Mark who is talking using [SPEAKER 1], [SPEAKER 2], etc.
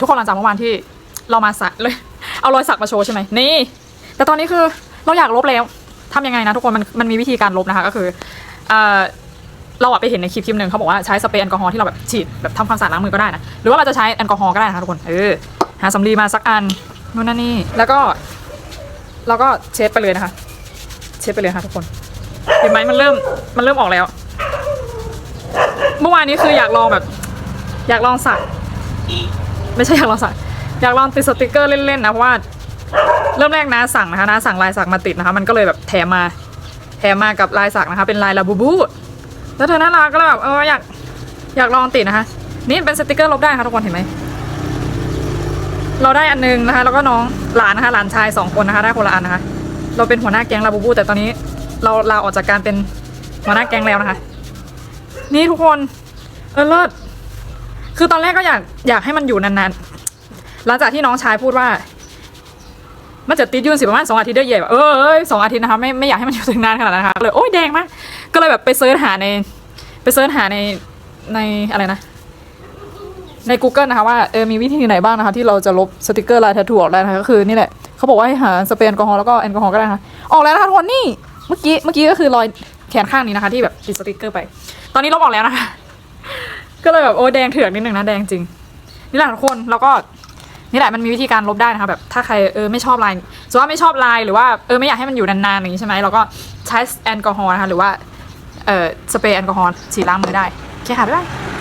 [SPEAKER 1] ทุกคนหลังจากเมื่อวานที่เรามาสักเลย เอารอยสักมาโชว์ใช่ไหมนี่ แต่ตอนนี้คือเราอยากลบแล้วทำยังไงนะทุกคนมันมันมีวิธีการลบนะคะก็คือเอ่อเราอะไปเห็นในคลิปคลิปหนึ่งเขาบอกว่าใช้สเปรย์แอลกอฮอล์ที่เราแบบฉีดแบบทำความสะอาดล้างมือก็ได้นะหรือว่าเราจะใช้แอลกอฮอล์ก็ได้นะคะทุกคนเออหาสำลีมาสักอันนู่นนั่นนี่แล้วก็เราก็เช็ดไปเลยนะคะ เช็ดไปเลยค่ะทุกคนเห็นไหมมันเริ่มมันเริ่มออกแล้ว เมื่อวานนี้คืออยากลองแบบ อยากลองสัก ไม่ใช่อยากลองสักอยากลองติดสติกเกอร์เล่นๆนะเพราะว่าเริ่มแรกนะสั่งนะคะนะสั่งลายสักมาติดนะคะมันก็เลยแบบแถมมาแถมมากับลายสักนะคะ เป็นลายลาบูบูแล้วเธอน่ารักก็เลยแบบเอออยากอยากลองติดนะคะ นี่เป็นสติกเกอร์ลบได้ค่ะทุกคนเห็นไหมเราได้อันนึงนะคะ แล้วก็น้องหลานนะคะหลานชายสองคนนะคะได้คนละอันนะคะ เราเป็นหัวหน้าแก๊งลาบูบูแต่ตอนนี้เราลาออกจากการเป็นหัวหน้าแก๊งแล้วนะคะ นี่ทุกคนเออเลิศ คือตอนแรกก็อยากอยากให้มันอยู่นานๆ หลังจากที่น้องชายพูดว่า มันจะติดยุ่นสิประมาณสองอาทิตย์ได้เย่แบบเออเอ้ยสองอาทิตย์นะคะไม่ไม่อยากให้มันอยู่ถึงนานขนาดนั้นนะคะเลยโอ้ยแดงมาก ก็เลยแบบไปเซิร์ชหาใน ไปเซิร์ชหาในในอะไรนะ ใน Google นะคะว่าเออมีวิธีไหนบ้างนะคะที่เราจะลบสติกเกอร์ลายแททูออกได้นะคะก็คือนี่แหละเขาบอกว่าให้หาสเปรย์แอลกอฮอล์แล้วก็แอลกอฮอล์ก็ได้นะคะออกแล้วนะคะทุกคนนี่เมื่อกี้เมื่อกี้ก็คือรอยแขนข้างนี้นะคะ ที่แบบติดสติกเกอร์ไป ตอนนี้ลบออกแล้วนะคะ ก็เลยแบบโอ้แดงเถื่อนนิดนึงนะแดงจริง นี่แหละทุกคนแล้วก็นี่แหละมันมีวิธีการลบได้นะคะแบบถ้าใครเออไม่ชอบลายสมมติว่าไม่ชอบลายหรือว่าเออไม่อยากให้มันอยู่นานๆอย่างนี้ใช่ไหมเราก็ใช้แอลกอฮอล์นะคะหรือว่าเออสเปรย์แอลกอฮอล์ฉีดล้างมือได้โอเคค่ะบ๊ายบาย